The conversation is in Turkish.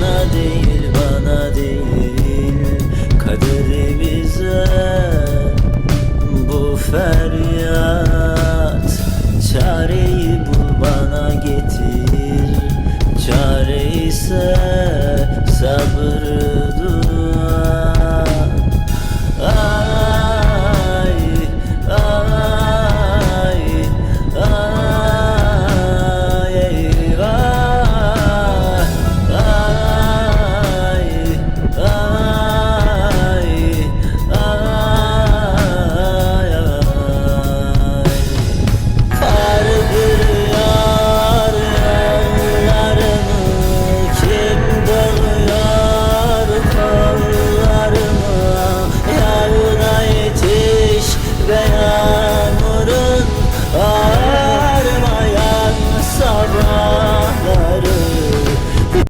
Sana değil bana değil. Kaderimize bu feryat. Çareyi bul bana getir. Çare ise sabrı